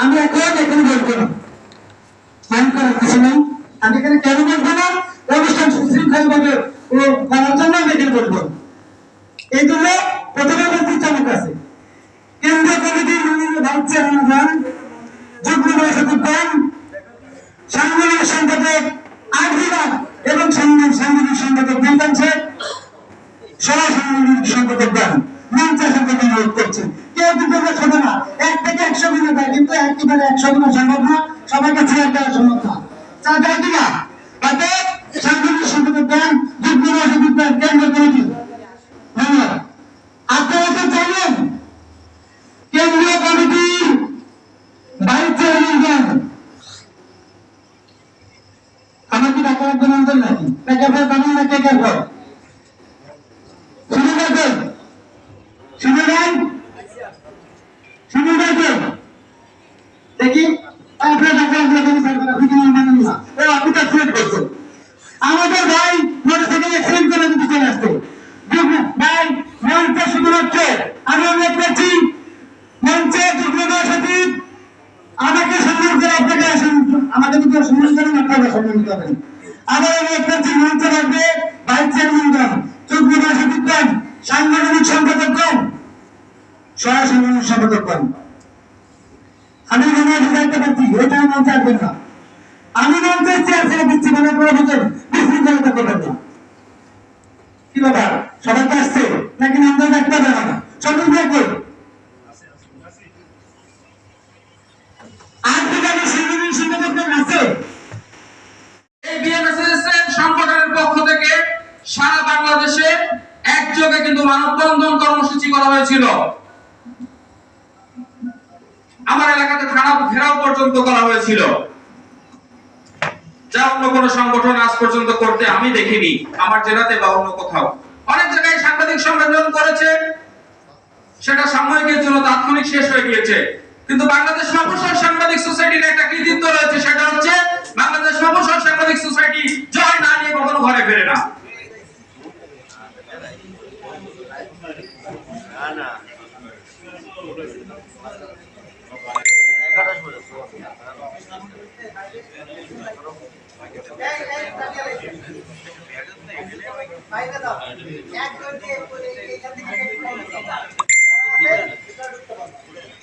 আমি এখন এখানে বলব না। মাইন্ড করার কিছু নেই। আমি এখানে কেন বলব না? অনুষ্ঠান সুশৃঙ্খলভাবে ও করার জন্য আমি এখানে বলব। এই জন্য প্রথমে বলছি আমার কাছে, কেন্দ্রীয় কমিটির মাননীয় ভাইস চেয়ারম্যান যুগ্ম সাংগঠনিক সম্পাদক আজমিরান এবং সাংগঠনিক সাংগঠনিক সম্পাদক বিলকান শেখ সরাসরি সম্পাদক দেন মঞ্চে সম্পাদক অনুরোধ করছেন কেউ কিন্তু আমরা ছোট না এক থেকে একশো গুণে দেয় কিন্তু গুণে সম্ভব না। সবাইকে ছেড়ে দেওয়া আমার কি টাকা রাখবেন আমাদের নাকি? টাকা ফেরত আমি না কে কে ফেরত শুনে শুনে রাখবেন দেখি আপনার টাকা রাখলে কোনো সরকার আপনি কোনো মানেন না ও আপনি তো সিলেক্ট করছেন আমাদের ভাই মোটরসাইকেল অ্যাক্সিডেন্ট কিন্তু ভাই মঞ্চে শুধুমাত্র আমি অনুরোধ করছি মঞ্চে সচিব আমাকে সম্মান করে আপনাকে আমাকে যদি সম্মান করেন আপনাকে সম্মান করবেন আবার অনুরোধ করছি মঞ্চে রাখবে ভাইস চেয়ারম্যান গণ যুগ্ম মহাসচিব গণ সাংগঠনিক সম্পাদক গণ সহ সাংগঠনিক সম্পাদক গণ আমি মনে হয় বুঝাইতে পারছি আমি মঞ্চে চেয়ার ছেড়ে দিচ্ছি মানে কোনো ভিতর বিশৃঙ্খলতা করবেন না। কি ব্যাপার? সবাই আসছে? নাকি নামটা দেখতে হবে না সকল আর সংগঠনের পক্ষ থেকে সারা বাংলাদেশে একযোগে কিন্তু মানববন্ধন কর্মসূচি করা হয়েছিল। এলাকাতে থানা ঘেরাও পর্যন্ত করা হয়েছিল। যা অন্য কোনো সংগঠন আজ পর্যন্ত করতে আমি দেখিনি, আমার জেলাতে বা অন্য কোথাও। অনেক জায়গায় সাংবাদিক সম্মেলন করেছে, সেটা সাময়িকের জন্য তাৎক্ষণিক শেষ হয়ে গিয়েছে। কিন্তু বাংলাদেশ মফস্বল সাংবাদিক সোসাইটির একটা কৃতিত্ব রয়েছে, সেটা হচ্ছে বাংলাদেশ মফস্বল সাংবাদিক সোসাইটি জয় না নিয়ে কখনো ঘরে ফেরে না।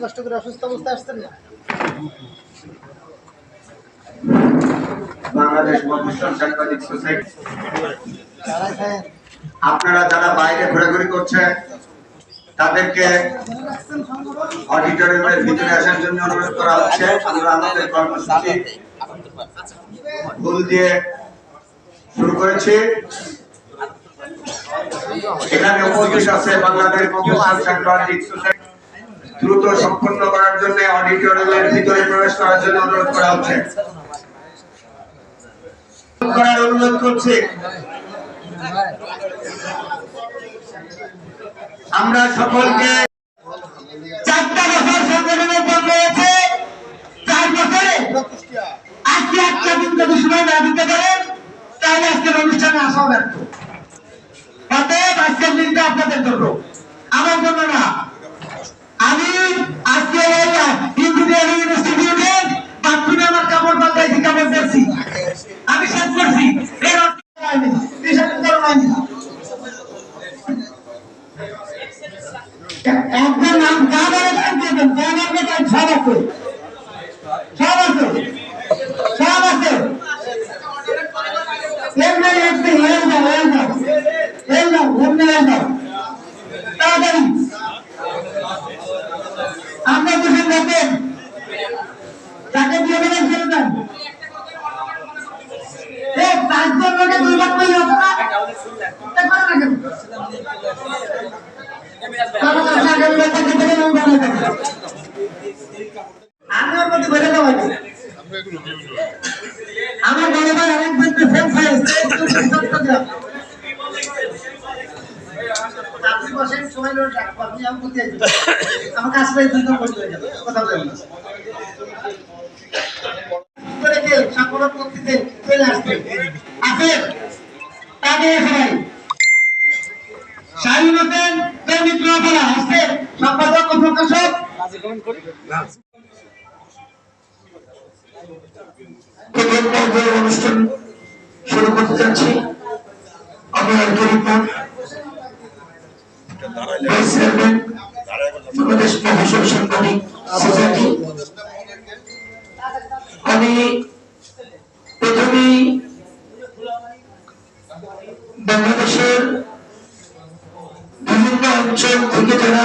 কষ্ট করে অসুস্থ অবস্থা আসছেন না? বাংলাদেশ সাংবাদিক সোসাইটি। আপনারা যারা বাইরে ঘোরাঘুরি করছেন, তাদেরকে অডিটোরিয়ামের ভিতরে আসার জন্য অনুরোধ করা হচ্ছে। আমাদের কর্মসূচি ভুল দিয়ে শুরু করেছি। এখানে উপস্থিত আছে বাংলাদেশ সাংবাদিক সোসাইটি। দ্রুত সম্পন্ন করার জন্য অডিটোরিয়ামের ভিতরে প্রবেশ করার জন্য অনুরোধ করা হচ্ছে। করার অনুরোধ করছি। আমরা সকলকে চারটা বছর সংগঠনের হয়েছে চার বছরে আজকে একটা সময় না দিতে পারেন তাহলে আজকের অনুষ্ঠানে ব্যর্থ অতএব আজকের দিনটা আপনাদের জন্য, আমার জন্য না। আমি আজকে ইঞ্জিনিয়ারিং ইনস্টিটিউটে আমার কাপড় পাল্টাইছি কাপড় আমি শেষ করছি। এর বিষয়টা করো হয়নি একজন নাম গান দিয়ে দেন গান সব আছে সব আছে তাকে দিয়ে দেবেন ছেড়ে দেন এই পাঁচজন লোকে দুই লাখ কই হতো না তা করো না কেন? করো না, সরকারি বেতন দিতে গেলে আমি বাড়িয়ে দেবো। আমি ওর আমার বড় ভাই আপনি বসেন সময় লোক রাখব আপনি আমি কোথায় যাব আমার কাজ পাই হয়ে যাবে কথা বলবেন করে কে সাপোর্ট করতে চলে তাকে সবাই স্বাধীনতেন মিত্র আপনারা আসছে সম্পাদক ও প্রথম পর্যায়ের অনুষ্ঠান শুরু করতে যাচ্ছি। আমি বাংলাদেশ প্রফেসর সাংবাদিক সোসাইটি আমি প্রথমেই বাংলাদেশের বিভিন্ন অঞ্চল থেকে যারা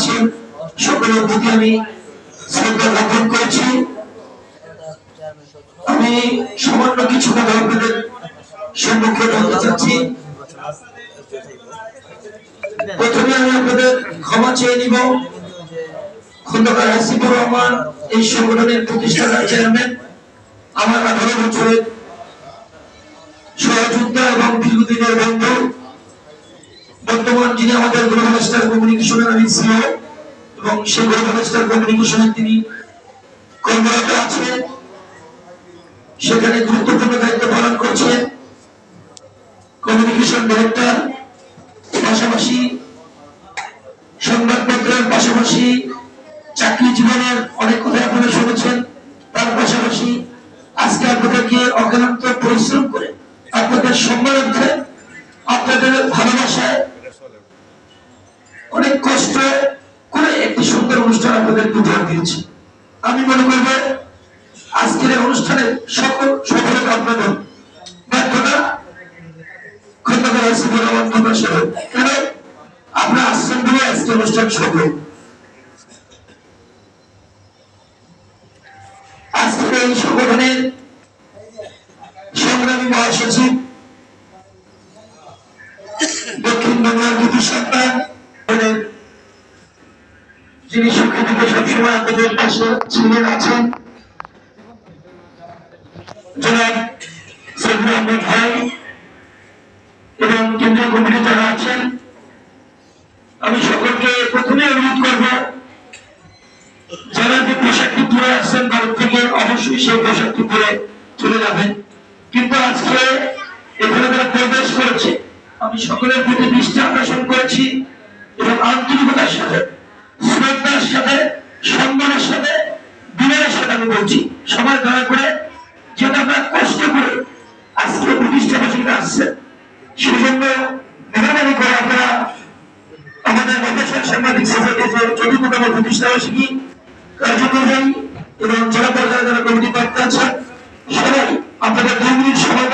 আছেন সকলের প্রতি আমি শ্রদ্ধা জ্ঞাপন করেছি। আমি সামান্য কিছু কথা সম্মুখে বলতে চাচ্ছি। প্রথমে আমি আপনাদের ক্ষমা চেয়ে নিব। খন্দকার হাসিবুর রহমান এই সংগঠনের প্রতিষ্ঠাতা চেয়ারম্যান। আমার আঠারো বছরের সহযোগিতা এবং দীর্ঘদিনের বন্ধু। যিনি আমাদের গ্লোবাল স্টার কমিউনিকেশনের আমি সিও এবং সেই গ্লোবাল স্টার কমিউনিকেশনের তিনি কর্মরত আছেন। সেখানে গুরুত্বপূর্ণ দায়িত্ব পালন করছেন কমিউনিকেশন ডিরেক্টর, পাশাপাশি সংবাদপত্রের পাশাপাশি চাকরি জীবনের অনেক কথাই আপনারা শুনেছেন। তার পাশাপাশি আজকে আপনাদেরকে অক্লান্ত পরিশ্রম করে আপনাদের সম্মানার্থে আপনাদের ভালোবাসায় অনেক কষ্ট করে একটি সুন্দর অনুষ্ঠান আপনাদের উপহার দিয়েছে। আমি মনে করব আজকের এই অনুষ্ঠানে সকল সফলতা আপনাদের ব্যর্থতা খন্দকার আসিফুর আপনার আশ্রম দিয়ে আজকে অনুষ্ঠান সফল। যিনি সুখী সবসময় আমাদের পাশে ছিলেন আছেন। যারা আছেন, আমি আসছেন ভারত থেকে অবশ্যই সেই পোশাকটি পরে চলে যাবেন। কিন্তু আজকে এখানে যারা প্রবেশ করেছে, আমি সকলের প্রতি দৃষ্টি আকর্ষণ করেছি এবং আন্তরিকতার সাথে শ্রদ্ধার সাথে, সম্মানের সাথে, বিনয়ের সাথে আমি বলছি, সবাই দয়া করে যেটা আপনারা কষ্ট করে আজকে প্রতিষ্ঠা বছর আসছে, সেজন্য মেহরবানি করে আপনারা আমাদের মফসল সাংবাদিক সোসাইটির যে চতুর্থতম প্রতিষ্ঠা কার্যকরী এবং জেলা পর্যায়ে যারা কমিটি প্রাপ্ত আছেন, সবাই আপনাদের দুই মিনিট সময়